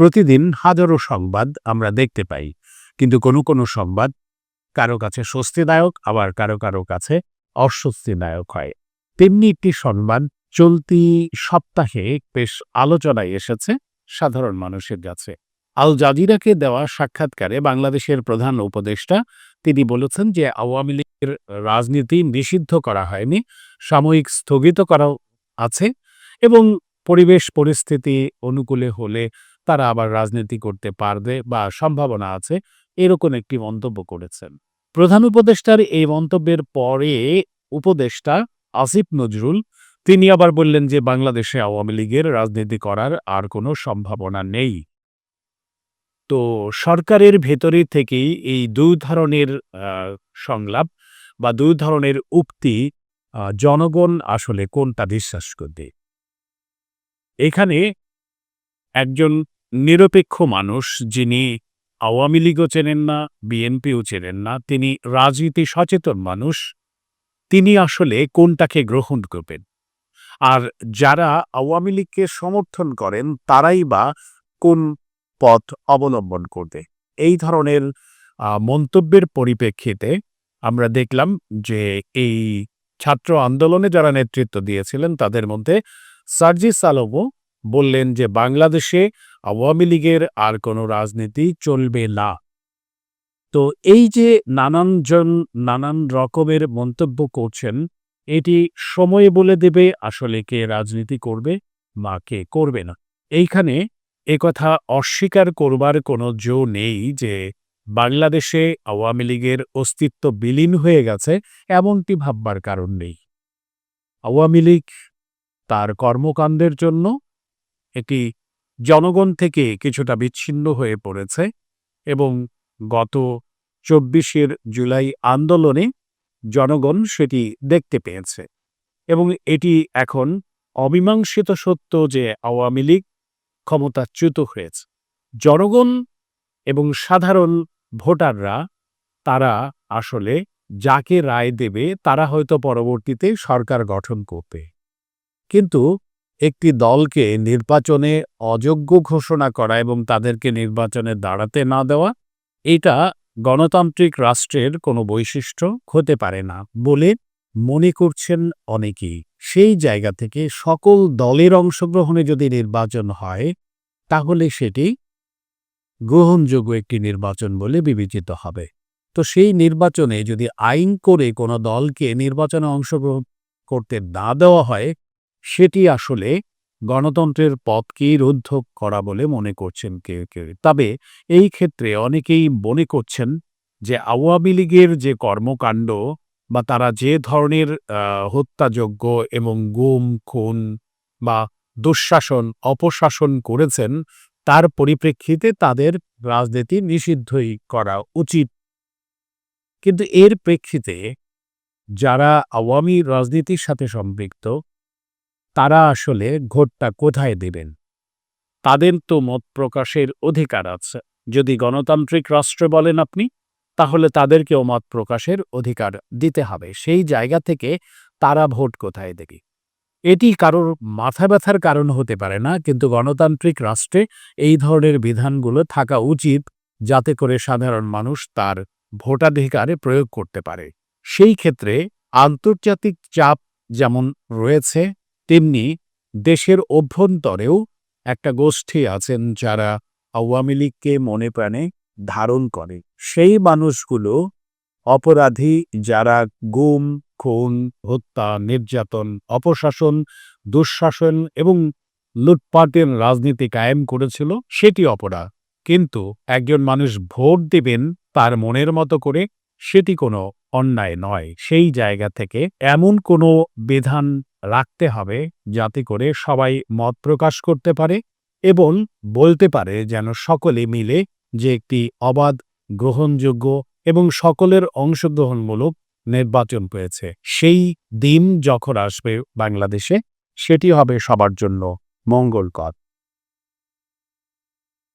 প্রতিদিন হাজারো সংবাদ আমরা দেখতে পাই, কিন্তু কোনো কোনো সংবাদ কারও কাছে স্বস্তিদায়ক, আবার কারও কারও কাছে অস্বস্তিদায়ক হয়। তেমনি একটি সংবাদ চলতি সপ্তাহে বেশ আলোচনায় এসেছে সাধারণ মানুষের কাছে। আল জাজিরাকে দেওয়া সাক্ষাৎকারে বাংলাদেশের প্রধান উপদেষ্টা তিনি বলেছেন যে আওয়ামী লীগের রাজনীতি নিষিদ্ধ করা হয়নি, সাময়িক স্থগিত করা আছে এবং পরিবেশ পরিস্থিতি অনুকূলে হলে তারা আবার রাজনীতি করতে পারবে বা সম্ভাবনা আছে এরকম একটি মন্তব্য করেছেন। প্রধান উপদেষ্টার এই মন্তব্যের পরে উপদেষ্টা আসিফ নজরুল, তিনি আবার বললেন যে বাংলাদেশে আওয়ামী লীগের রাজনীতি করার আর কোনো সম্ভাবনা নেই। তো সরকারের ভেতরে থেকেই এই দুই ধরনের সংলাপ বা দুই ধরনের উক্তি জনগণ আসলে কোনটা বিশ্বাস করবে? এখানে একজন নিরপেক্ষ মানুষ যিনি আওয়ামী লীগও চেনেন না, বিএনপিও চেনেন না, তিনি রাজনীতি সচেতন মানুষ, তিনি আসলে কোনটাকে গ্রহণ করবেন? আর যারা আওয়ামী লীগকে সমর্থন করেন, তারাই বা কোন পথ অবলম্বন করবে? এই ধরনের মন্তব্যের পরিপ্রেক্ষিতে আমরা দেখলাম যে এই ছাত্র আন্দোলনে যারা নেতৃত্ব দিয়েছিলেন, তাদের মধ্যে সার্জিস আলমও বললেন যে বাংলাদেশে আওয়ামী লীগের আর কোনো রাজনীতি চলবে না। তো এই যে নানানজন, নানান রকমের মন্তব্য করছেন, এটি সময় বলে দেবে আসলে কে রাজনীতি করবে বা কে করবে না। এইখানে একথা অস্বীকার করবার কোনো জো নেই যে বাংলাদেশে আওয়ামী লীগের অস্তিত্ব বিলীন হয়ে গেছে এমনটি ভাববার কারণ নেই। আওয়ামী লীগ তার কর্মকাণ্ডের জন্য এটি জনগণ থেকে কিছুটা বিচ্ছিন্ন হয়ে পড়েছে এবং গত চব্বিশের জুলাই আন্দোলনে জনগণ সেটি দেখতে পেয়েছে এবং এটি এখন অমীমাংসিত সত্য যে আওয়ামী লীগ ক্ষমতাচ্যুত হয়েছে। জনগণ এবং সাধারণ ভোটাররা, তারা আসলে যাকে রায় দেবে, তারা হয়তো পরবর্তীতে সরকার গঠন করবে। কিন্তু একটি দলকে নির্বাচনে অযোগ্য ঘোষণা করা এবং তাদেরকে নির্বাচনে দাঁড়াতে না দেওয়া, এটা গণতান্ত্রিক রাষ্ট্রের কোনো বৈশিষ্ট্য হতে পারে না বলে মনে করছেন অনেকেই। সেই জায়গা থেকে সকল দলের অংশগ্রহণে যদি নির্বাচন হয়, তাহলে সেটি গ্রহণযোগ্য একটি নির্বাচন বলে বিবেচিত হবে। তো সেই নির্বাচনে যদি আইন করে কোনো দলকে নির্বাচনে অংশগ্রহণ করতে না দেওয়া হয় সেটি আসলে গণতন্ত্রের পথকেই রুদ্ধ করা বলে মনে করছেন কেউ কেউ। তবে এই ক্ষেত্রে অনেকেই মনে করছেন যে আওয়ামী লীগের যে কর্মকাণ্ড বা তারা যে ধরনের হত্যাযোগ্য এবং গুম, খুন বা দুঃশাসন, অপশাসন করেছেন, তার পরিপ্রেক্ষিতে তাদের রাজনীতি নিষিদ্ধই করা উচিত। কিন্তু এর প্রেক্ষিতে যারা আওয়ামী রাজনীতির সাথে সম্পৃক্ত তারা আসলে ভোটটা কোথায় দেবেন? তাদের তো মত প্রকাশের অধিকার আছে। যদি গণতান্ত্রিক রাষ্ট্র বলেন আপনি, তাহলে তাদেরকেও মত প্রকাশের অধিকার দিতে হবে। সেই জায়গা থেকে তারা ভোট কোথায় দেবে? এটি কারোর মাথা ব্যথার কারণ হতে পারে না, কিন্তু গণতান্ত্রিক রাষ্ট্রে এই ধরনের বিধানগুলো থাকা উচিত, যাতে করে সাধারণ মানুষ তার ভোটাধিকারে প্রয়োগ করতে পারে। সেই ক্ষেত্রে আন্তর্জাতিক চাপ যেমন রয়েছে তেমনি দেশের অভ্যন্তরেও একটা গোষ্ঠী আছেন যারা আওয়ামী লীগকে মনে প্রাণে ধারণ করে। সেই মানুষগুলো অপরাধী যারা গুম, খুন, হত্যা, নির্যাতন, অপশাসন, দুঃশাসন এবং লুটপাটের রাজনীতি কায়েম করেছিল, সেটি অপরাধ। কিন্তু একজন মানুষ ভোট দেবেন তার মনের মতো করে, সেটি কোনো অন্যায় নয়। সেই জায়গা থেকে এমন কোনো বিধান রাখতে হবে যাতে করে সবাই মত প্রকাশ করতে পারে এবং বলতে পারে যেন সকলে মিলে যে একটি অবাধ, গ্রহণযোগ্য এবং সকলের অংশগ্রহণমূলক নির্বাচন হয়েছে। সেই দিন যখন আসবে বাংলাদেশে, সেটি হবে সবার জন্য মঙ্গলকর।